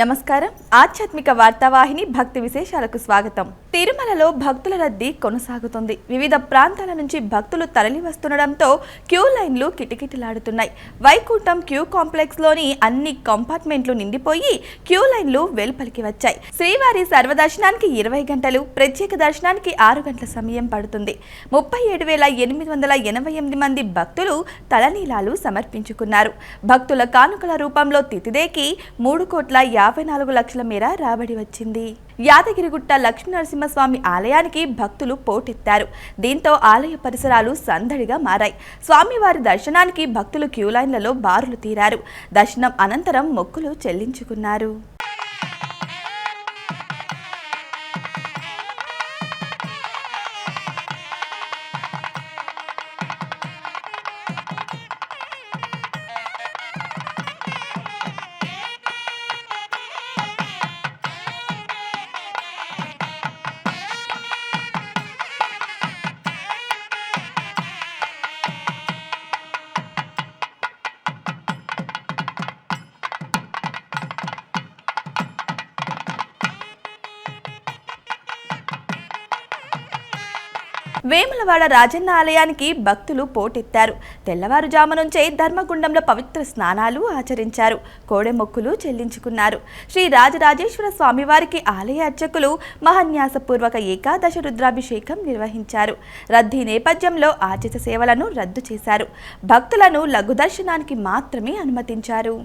నమస్కారం. ఆధ్యాత్మిక వార్తావాహిని భక్తి విశేషాలకు స్వాగతం. తిరుమలలో భక్తుల రద్దీ కొనసాగుతుంది. వివిధ ప్రాంతాల నుంచి భక్తులు తరలి వస్తుండడంతో క్యూ లైన్లు కిటకిటలాడుతున్నాయి. వైకుంఠం క్యూ కాంప్లెక్స్లోని అన్ని కంపార్ట్మెంట్లు నిండిపోయి క్యూ లైన్లు వెలుపలికి వచ్చాయి. శ్రీవారి సర్వదర్శనానికి ఇరవై గంటలు ప్రత్యేక దర్శనానికి ఆరు గంటల సమయం పడుతుంది. ముప్పై ఏడు వేల ఎనిమిది వందల ఎనభై ఎనిమిది మంది భక్తులు తలనీలాలు సమర్పించుకున్నారు. భక్తుల కానుకల రూపంలో తితిదేకి మూడు కోట్ల యాభై నాలుగు లక్షల మేర రాబడి వచ్చింది. యాదగిరిగుట్ట లక్ష్మీనరసింహస్వామి ఆలయానికి భక్తులు పోటెత్తారు. దీంతో ఆలయ పరిసరాలు సందడిగా మారాయి. స్వామివారి దర్శనానికి భక్తులు క్యూ లైన్లలో బారులు తీరారు. దర్శనం అనంతరం మొక్కులు చెల్లించుకున్నారు. వేములవాడ రాజన్న ఆలయానికి భక్తులు పోటెత్తారు. తెల్లవారుజాము నుంచే ధర్మగుండంలో పవిత్ర స్నానాలు ఆచరించారు. కోడె మొక్కులు చెల్లించుకున్నారు. శ్రీ రాజరాజేశ్వర స్వామివారికి ఆలయ అర్చకులు మహాన్యాసపూర్వక ఏకాదశ రుద్రాభిషేకం నిర్వహించారు. రద్దీ నేపథ్యంలో ఆర్జిత సేవలను రద్దు చేశారు. భక్తులను లఘు దర్శనానికి మాత్రమే అనుమతించారు.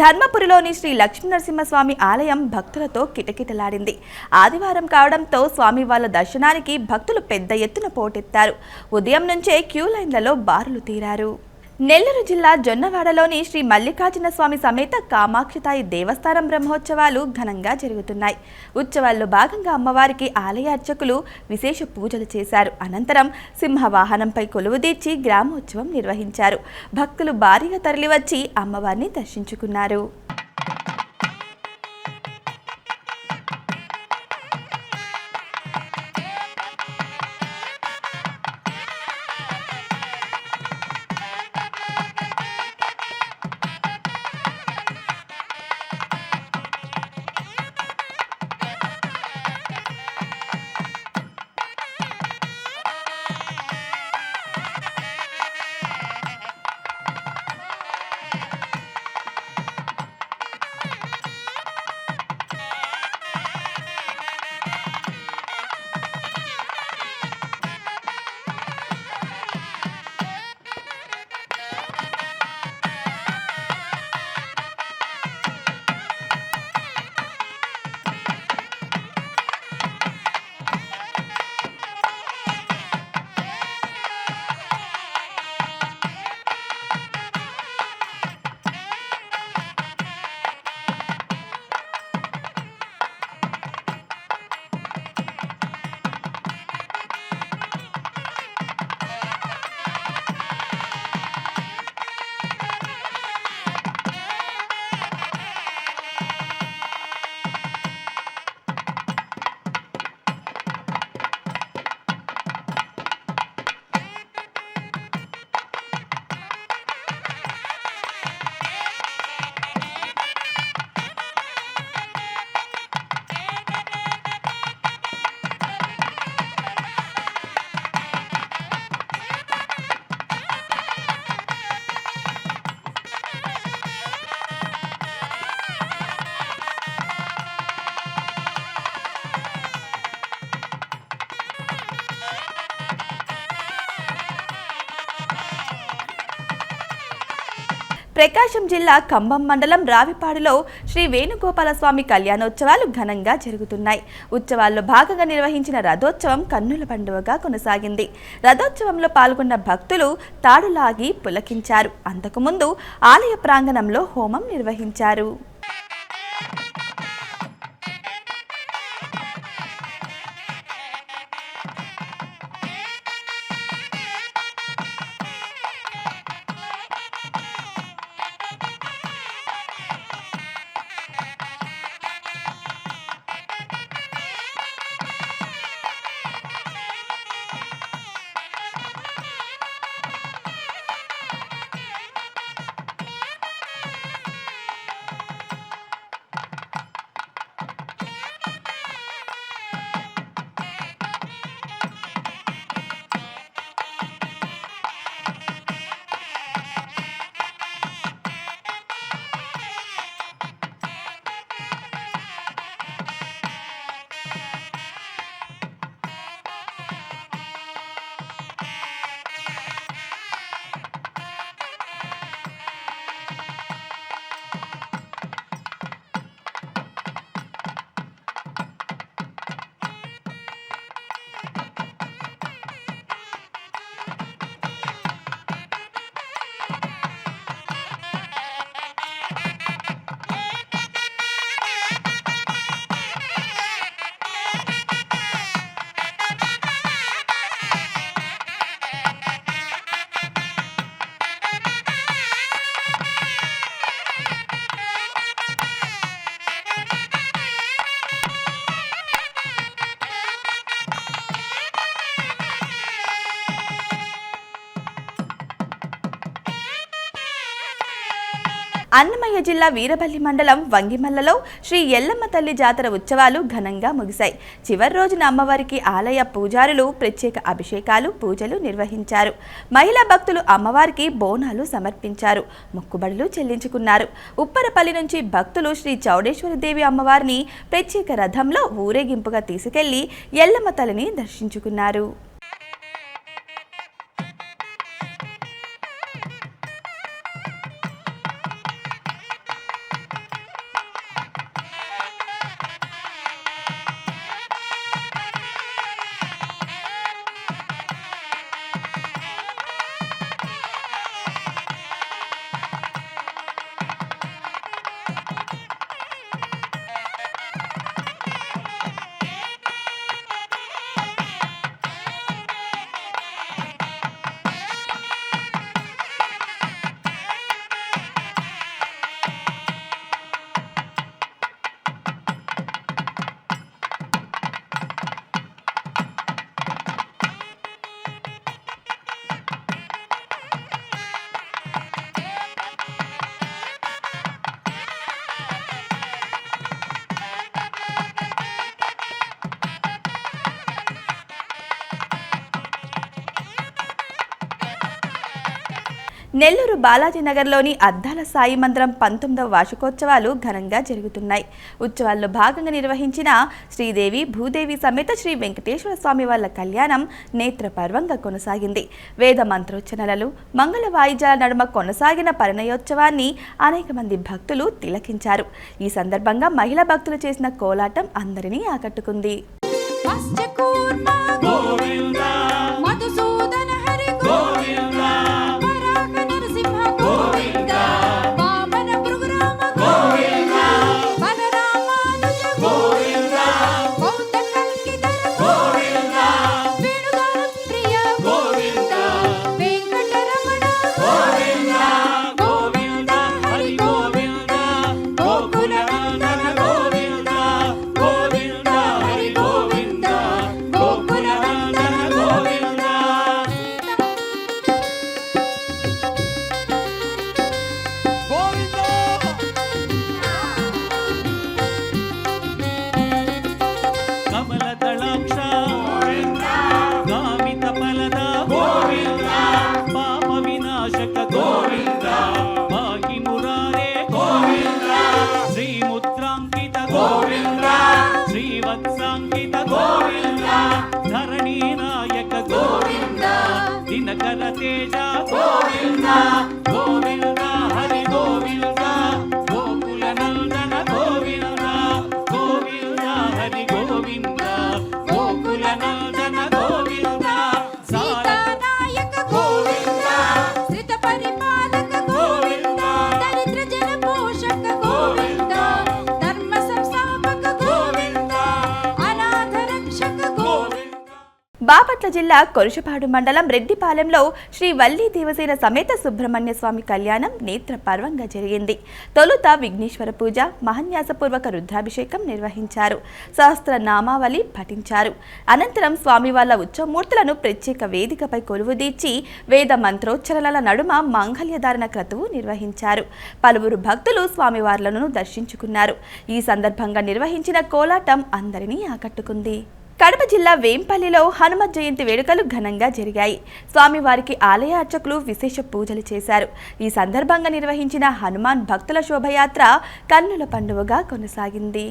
ధర్మపురిలోని శ్రీ లక్ష్మీనరసింహస్వామి ఆలయం భక్తులతో కిటకిటలాడింది. ఆదివారం కావడంతో స్వామి వాళ్ళ దర్శనానికి భక్తులు పెద్ద ఎత్తున పోటెత్తారు. ఉదయం నుంచే క్యూ లైన్లలో బారులు తీరారు. నెల్లూరు జిల్లా జొన్నవాడలోని శ్రీ మల్లికార్జున స్వామి సమేత కామాక్షితాయి దేవస్థానం బ్రహ్మోత్సవాలు ఘనంగా జరుగుతున్నాయి. ఉత్సవాల్లో భాగంగా అమ్మవారికి ఆలయ అర్చకులు విశేష పూజలు చేశారు. అనంతరం సింహ వాహనంపై కొలువుదీర్చి గ్రామోత్సవం నిర్వహించారు. భక్తులు భారీగా తరలివచ్చి అమ్మవారిని దర్శించుకున్నారు. ప్రకాశం జిల్లా కంభం మండలం రావిపాడులో శ్రీ వేణుగోపాలస్వామి కళ్యాణోత్సవాలు ఘనంగా జరుగుతున్నాయి. ఉత్సవాల్లో భాగంగా నిర్వహించిన రథోత్సవం కన్నుల పండుగగా కొనసాగింది. రథోత్సవంలో పాల్గొన్న భక్తులు తాడులాగి పులకించారు. అంతకుముందు ఆలయ ప్రాంగణంలో హోమం నిర్వహించారు. అన్నమయ్య జిల్లా వీరపల్లి మండలం వంగిమల్లలో శ్రీ ఎల్లమ్మ తల్లి జాతర ఉత్సవాలు ఘనంగా ముగిశాయి. చివరి రోజున అమ్మవారికి ఆలయ పూజారులు ప్రత్యేక అభిషేకాలు పూజలు నిర్వహించారు. మహిళా భక్తులు అమ్మవారికి బోనాలు సమర్పించారు. మొక్కుబడులు చెల్లించుకున్నారు. ఉప్పరపల్లి నుంచి భక్తులు శ్రీ చౌడేశ్వరి దేవి అమ్మవారిని ప్రత్యేక రథంలో ఊరేగింపుగా తీసుకెళ్ళి ఎల్లమ్మ తల్లిని దర్శించుకున్నారు. నెల్లూరు బాలాజీనగర్లోని అద్దాల సాయి మందిరం పంతొమ్మిదవ వార్షికోత్సవాలు ఘనంగా జరుగుతున్నాయి. ఉత్సవాల్లో భాగంగా నిర్వహించిన శ్రీదేవి భూదేవి సమేత శ్రీ వెంకటేశ్వర స్వామి వాళ్ళ కళ్యాణం నేత్రపర్వంగా కొనసాగింది. వేద మంత్రోచ్చరణలు మంగళ వాయిద్యాల నడుమ కొనసాగిన పరిణయోత్సవాన్ని అనేక మంది భక్తులు తిలకించారు. ఈ సందర్భంగా మహిళా భక్తులు చేసిన కోలాటం అందరినీ ఆకట్టుకుంది. గోవింద Glory. బాపట్ల జిల్లా కొరుషపాడు మండలం రెడ్డిపాలెంలో శ్రీ వల్లి దేవసేన సమేత సుబ్రహ్మణ్య స్వామి కళ్యాణం నేత్రపర్వంగా జరిగింది. తొలుత విఘ్నేశ్వర పూజ మహన్యాసపూర్వక రుద్రాభిషేకం నిర్వహించారు. సహస్ర నామావళి పఠించారు. అనంతరం స్వామి వాళ్ళ ఉచ్చమూర్తులను ప్రత్యేక వేదికపై కొలువుదీర్చి వేద మంత్రోచ్చరణల నడుమ మాంగళ్యధారణ క్రతువు నిర్వహించారు. పలువురు భక్తులు స్వామివార్లను దర్శించుకున్నారు. ఈ సందర్భంగా నిర్వహించిన కోలాటం అందరినీ ఆకట్టుకుంది. కడప జిల్లా వేంపల్లిలో హనుమ జయంతి వేడుకలు ఘనంగా జరిగాయి. స్వామివారికి ఆలయ అర్చకులు విశేష పూజలు చేశారు. ఈ సందర్భంగా నిర్వహించిన హనుమాన్ భక్తుల శోభయాత్ర కన్నుల పండుగగా కొనసాగింది.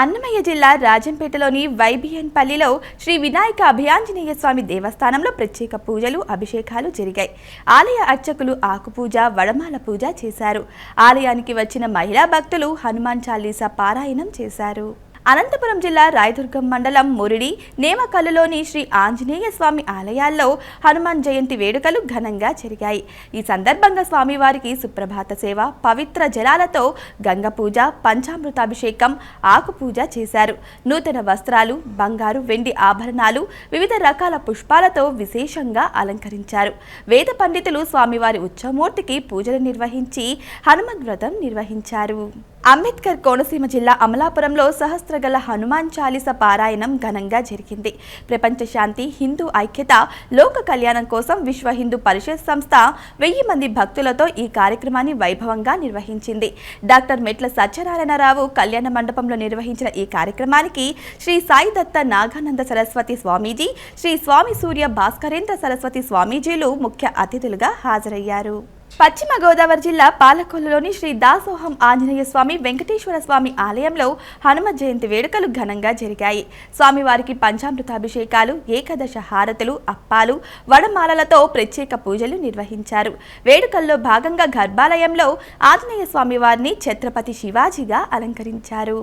అన్నమయ్య జిల్లా రాజంపేటలోని వైబిఎన్ పల్లిలో శ్రీ వినాయక అభయాంజనేయ స్వామి దేవస్థానంలో ప్రత్యేక పూజలు అభిషేకాలు జరిగాయి. ఆలయ అర్చకులు ఆకుపూజ వడమాల పూజ చేశారు. ఆలయానికి వచ్చిన మహిళా భక్తులు హనుమాన్ చాలీసా పారాయణం చేశారు. అనంతపురం జిల్లా రాయదుర్గం మండలం మురిడి నేమకల్లులోని శ్రీ ఆంజనేయ స్వామి ఆలయాల్లో హనుమాన్ జయంతి వేడుకలు ఘనంగా జరిగాయి. ఈ సందర్భంగా స్వామివారికి సుప్రభాత సేవ పవిత్ర జలాలతో గంగ పూజ పంచామృతాభిషేకం ఆకు పూజ చేశారు. నూతన వస్త్రాలు బంగారు వెండి ఆభరణాలు వివిధ రకాల పుష్పాలతో విశేషంగా అలంకరించారు. వేద పండితులు స్వామివారి ఉత్సవమూర్తికి పూజలు నిర్వహించి హనుమద్ వ్రతం నిర్వహించారు. అంబేద్కర్ కోనసీమ జిల్లా అమలాపురంలో సహస్రగల హనుమాన్ చాలీస పారాయణం ఘనంగా జరిగింది. ప్రపంచ శాంతి హిందూ ఐక్యత లోక కళ్యాణం కోసం విశ్వ హిందూ పరిషత్ సంస్థ వెయ్యి మంది భక్తులతో ఈ కార్యక్రమాన్ని వైభవంగా నిర్వహించింది. డాక్టర్ మెట్ల సత్యనారాయణరావు కళ్యాణ మండపంలో నిర్వహించిన ఈ కార్యక్రమానికి శ్రీ సాయి దత్త నాగానంద సరస్వతి స్వామీజీ శ్రీ స్వామి సూర్య భాస్కరేంద్ర సరస్వతి స్వామీజీలు ముఖ్య అతిథులుగా హాజరయ్యారు. పశ్చిమ గోదావరి జిల్లా పాలకొల్లులోని శ్రీ దాసోహం ఆంజనేయ స్వామి వెంకటేశ్వర స్వామి ఆలయంలో హనుమ జయంతి వేడుకలు ఘనంగా జరిగాయి. స్వామివారికి పంచామృతాభిషేకాలు ఏకాదశ హారతులు అప్పాలు వడమాలలతో ప్రత్యేక పూజలు నిర్వహించారు. వేడుకల్లో భాగంగా గర్భాలయంలో ఆంజనేయ స్వామి వారిని ఛత్రపతి శివాజీగా అలంకరించారు.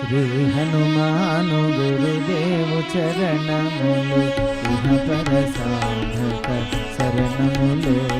శ్రీ హనుమాను గురుదేవు చరణములు శరణములు.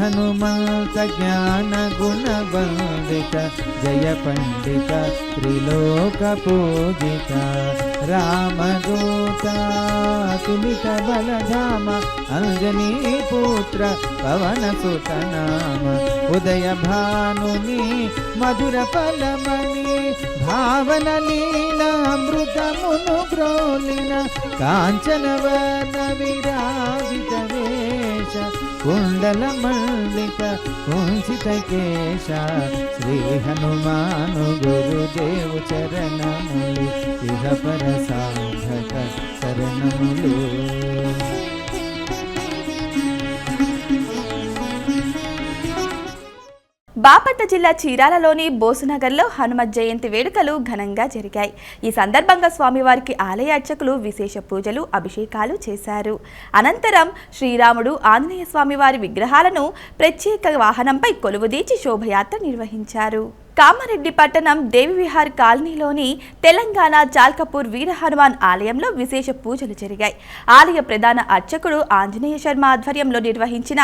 జయ హనుమంత జ్ఞాన గుణ వందిత జయ పండిత త్రిలోక పూజిత రామదూత తులిత బలధామ అంజనీ పుత్ర పవన సుత నామ ఉదయ భానుని మధుర ఫలమణి భావన లీల అమృతమును कुण्डलमण्डित कुञ्चितकेश श्रीहनुमानु गुरुदेव चरणमुलि इह परसाधक शरणमुलु। బాపట్ల జిల్లా చీరాలలోని బోసునగర్లో హనుమత్ జయంతి వేడుకలు ఘనంగా జరిగాయి. ఈ సందర్భంగా స్వామివారికి ఆలయ అర్చకులు విశేష పూజలు అభిషేకాలు చేశారు. అనంతరం శ్రీరాముడు ఆంజనేయ స్వామివారి విగ్రహాలను ప్రత్యేక వాహనంపై కొలువుదీచి శోభయాత్ర నిర్వహించారు. కామారెడ్డి పట్టణం దేవి విహార్ కాలనీలోని తెలంగాణ చాల్కపూర్ వీర హనుమాన్ ఆలయంలో విశేష పూజలు జరిగాయి. ఆలయ ప్రధాన అర్చకుడు ఆంజనేయ శర్మ ఆధ్వర్యంలో నిర్వహించిన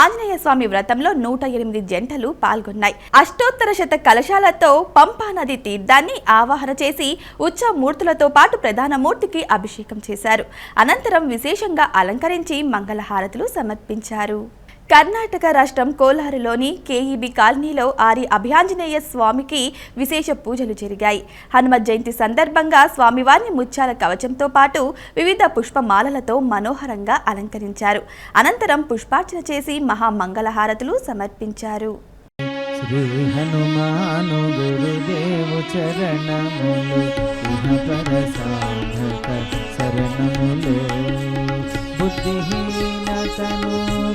ఆంజనేయ స్వామి వ్రతంలో నూట ఎనిమిది జంటలు పాల్గొన్నాయి. అష్టోత్తర శత కలశాలతో పంపా నది తీర్థాన్ని ఆవాహన చేసి ఉత్సవ మూర్తులతో పాటు ప్రధాన మూర్తికి అభిషేకం చేశారు. అనంతరం విశేషంగా అలంకరించి మంగళహారతులు సమర్పించారు. కర్ణాటక రాష్ట్రం కోలారులోని కేఈబి కాలనీలో ఆరి అభయాంజనేయ స్వామికి విశేష పూజలు జరిగాయి. హనుమత్ జయంతి సందర్భంగా స్వామివారిని ముత్యాల కవచంతో పాటు వివిధ పుష్పమాలలతో మనోహరంగా అలంకరించారు. అనంతరం పుష్పార్చన చేసి మహామంగళహారతులు సమర్పించారు. శ్రీ హనుమాను గురుదేవు చరణములు శరణములు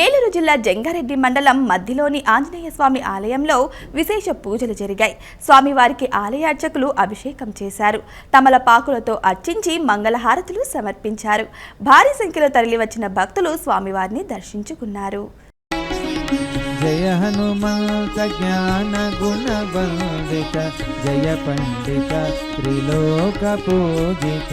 ఏలూరు జిల్లా జంగారెడ్డి మండలం మధ్యలోని ఆంజనేయ స్వామి ఆలయంలో విశేష పూజలు జరిగాయి. స్వామివారికి ఆలయార్చకులు అభిషేకం చేశారు. తమలపాకులతో అర్చించి మంగళహారతులు సమర్పించారు. భారీ సంఖ్యలో తరలివచ్చిన భక్తులు స్వామివారిని దర్శించుకున్నారు. జయ హనుమంత జ్ఞాన గుణ వందిత జయ పండిత త్రిలోక పూజిత.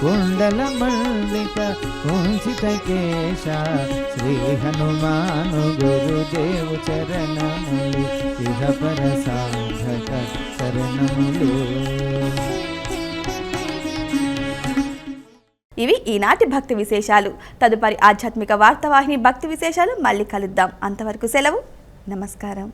కుండల మండిత ఉంచిత కేశ శ్రీ హనుమాను గురుదేవు చరణములు ఇహపర సాధక చరణములు. ఇవి ఈనాటి భక్తి విశేషాలు. తదుపరి ఆధ్యాత్మిక వార్తావాహిని భక్తి విశేషాలు మళ్ళీ కలుద్దాం. అంతవరకు సెలవు. నమస్కారం.